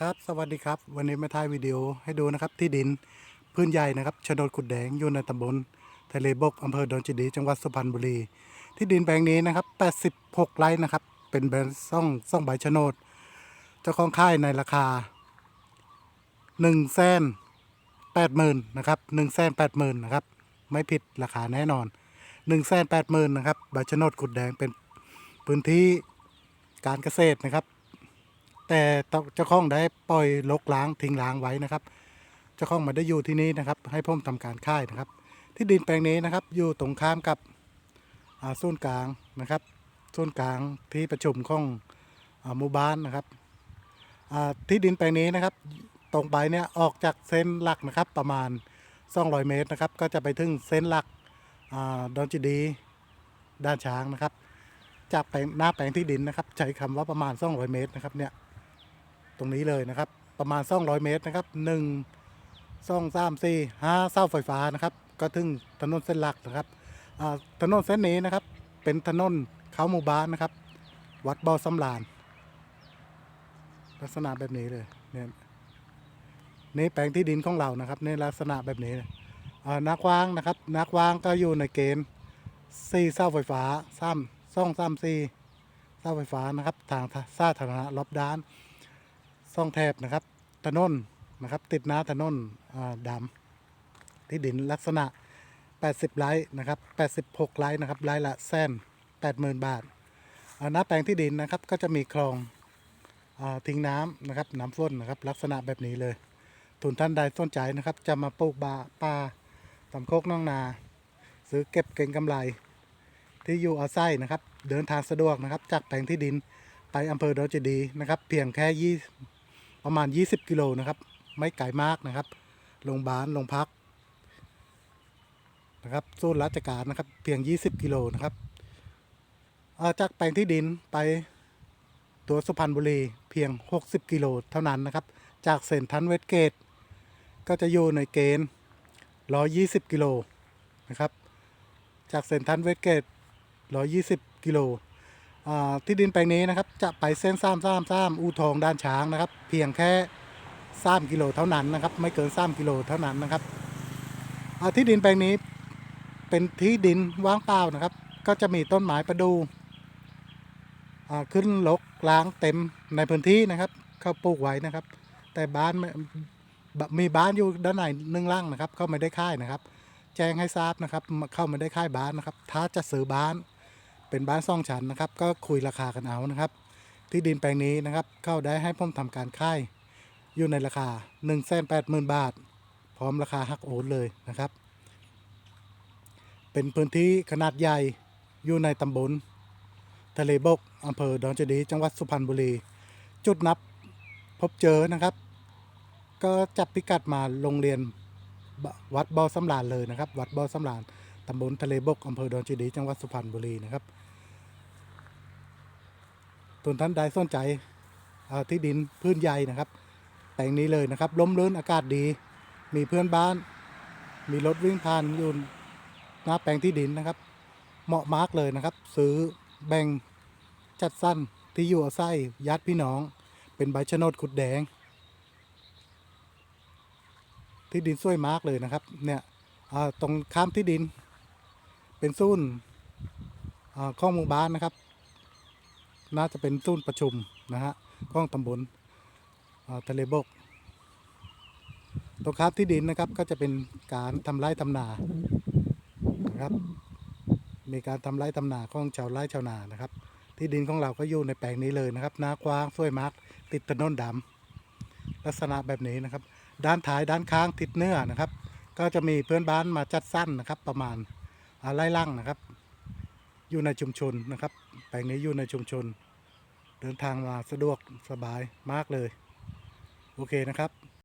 ครับสวัสดีครับ วันนี้มาถ่ายวิดีโอให้ดูนะครับที่ดินพื้นใหญ่นะครับโฉนดขุดแดงอยู่ในตำบลทะเลบกอำเภอดอนเจดี จังหวัดสุพรรณบุรี ที่ดินแปลงนี้นะครับ 86 ไร่นะครับ เป็นแบรนด์ซ่องซ่องใบโฉนด เจ้าของค่ายในราคา1แสน80,000นะครับ1แสน80,000นะครับ ไม่ผิดราคาแน่นอน1แสน80,000นะครับใบโฉนดขุดแดงเป็นพื้นที่การเกษตรนะครับ แต่เจ้าของได้ปล่อยลกล้างทิ้งล้างไว้นะครับ เจ้าของมาได้อยู่ที่นี่นะครับ ให้ผมทำการค่ายนะครับ ที่ดินแปลงนี้นะครับ อยู่ตรงข้ามกับอ่าศูนกลางนะครับศูนกลางที่ประชุมของหมู่บ้านนะครับที่ดินแปลงนี้นะครับ ตรงไปเนี่ยออกจากเส้นหลักนะครับประมาณ 200 เมตรนะครับ ก็จะไปถึงเส้นหลักอดอนจีดีด้านช้างนะครับ จากแปลงหน้าแปลงที่ดินนะครับ ใช้คำว่าประมาณ 200 เมตรนะครับเนี่ย ตรงนี้เลยนะครับ ประมาณ 200 เมตรนะครับ1 2 3 4 5เสาไฟฟ้านะครับ ก็ถึงถนนเส้นหลักนะครับถนนเส้นนี้นะครับ เป็นถนนเขาหมู่บ้านนะครับ วัดบ่อสำลานลักษณะแบบนี้เลยเนี่ยนี่แปลงที่ดินของเรานะครับในลักษณะแบบนี้นักวางนะครับนักวางก็อยู่ในเกณฑ์4เสาไฟฟ้า3 2 3 4เสาไฟฟ้านะครับ ทางสาธารณะรอบด้าน ซ่องแถบนะครับถนนนะครับ ติดน้าถนนอ่าดำที่ดินลักษณะ 80ไร่นะครับ 86ไร่นะครับไร่ละแสน80,000 บาทหน้าแปลงที่ดินนะครับก็จะมีคลองอทิ้งน้ำนะครับน้ำฝนนะครับลักษณะแบบนี้เลย ทุนท่านใดสนใจนะครับ จะมาปลูกบาป่าตำโคกน้องนา ซื้อเก็บเก่งกำไร ที่อยู่อาศัยนะครับ เดินทางสะดวกนะครับ จากแปลงที่ดินไปอำเภอดอนเจดีนะครับ เพียงแค่ยี่ ประมาณ 20 กิโลนะครับ ไม่ไกลมากนะครับโรงพยาบาลโรงพักนะครับศูนราชการนะครับเพียง 20 กิโลนะครับจากแปลงที่ดินไปตัวสุพรรณบุรีเพียง 60 กิโลเท่านั้นนะครับ จากเซนทันเวสเกต ก็จะอยู่ในเกณฑ์ 120 กิโลนะครับ จากเซนทันเวสเกต 120 กิโล ที่ดินแปลงนี้นะครับจะไปเส้นสามสามสามอูทองด้านช้างนะครับ เพียงแค่สามกิโลเท่านั้นนะครับ ไม่เกินสามกิโลเท่านั้นนะครับที่ดินแปลงนี้เป็นที่ดินว่างเปล่านะครับ ก็จะมีต้นไม้ประดูขึ้นลกล้างเต็มในพื้นที่นะครับ เขาปลูกไว้นะครับ แต่บ้านมีบ้านอยู่ด้านในหนึ่งล่างนะครับ เขาไม่ได้ค่ายนะครับ แจ้งให้ทราบนะครับ เข้าไม่ได้ค่ายบ้านนะครับ ถ้าจะซื้อบ้าน เป็นบ้านซ่องชั้นนะครับ ก็คุยราคากันเอานะครับ ที่ดินแปลงนี้นะครับเข้าได้ให้ผมทำการค่ายอยู่ในราคา1นึ่งแสนแปดหมื่นบาท พร้อมราคาหักโอนเลยนะครับ เป็นพื้นที่ขนาดใหญ่อยู่ในตำบลทะเลบกอำเภอดอนเจดีย์จังหวัดสุพรรณบุรี จุดนับพบเจอนะครับ ก็จับพิกัดมาโรงเรียนวัดบ่อสำรานเลยนะครับ วัดบ่อสำราน ตำบลทะเลบกอำเภอดอนเจดี จังหวัดสุพรรณบุรีนะครับตุนท่านใดสนใจที่ดินพื้นใหญ่นะครับแปลงนี้เลยนะครับลมรื่นอากาศดี มีเพื่อนบ้าน มีรถวิ่งผ่านอยู่หน้าแปลงที่ดินนะครับ เหมาะมากเลยนะครับ ซื้อแบ่งจัดสั้นที่อยู่อาศัยญาติพี่น้อง เป็นใบชะโนดขุดแดง ที่ดินสวยมากเลยนะครับ เนี่ยตรงข้ามที่ดิน เป็นศูนย์อ่าข้องหมู่บ้านนะครับ น่าจะเป็นศูนประชุมนะฮะข้องตำบลทะเลบกตรงข้ามที่ดินนะครับก็จะเป็นการทำไร่ทำนานะครับ มีการทำไร่ทำนาของชาวไร่ชาวนานะครับ ที่ดินของเราก็อยู่ในแปลงนี้เลยนะครับนากว้างสวยมากติดถนนดำลักษณะแบบนี้นะครับ ด้านท้ายด้านข้างติดเนื้อนะครับ ก็จะมีเพื่อนบ้านมาจัดสั้นนะครับประมาณ ไล่ล่างนะครับ อยู่ในชุมชนนะครับ แปลงนี้อยู่ในชุมชน เดินทางมาสะดวกสบายมากเลย โอเคนะครับ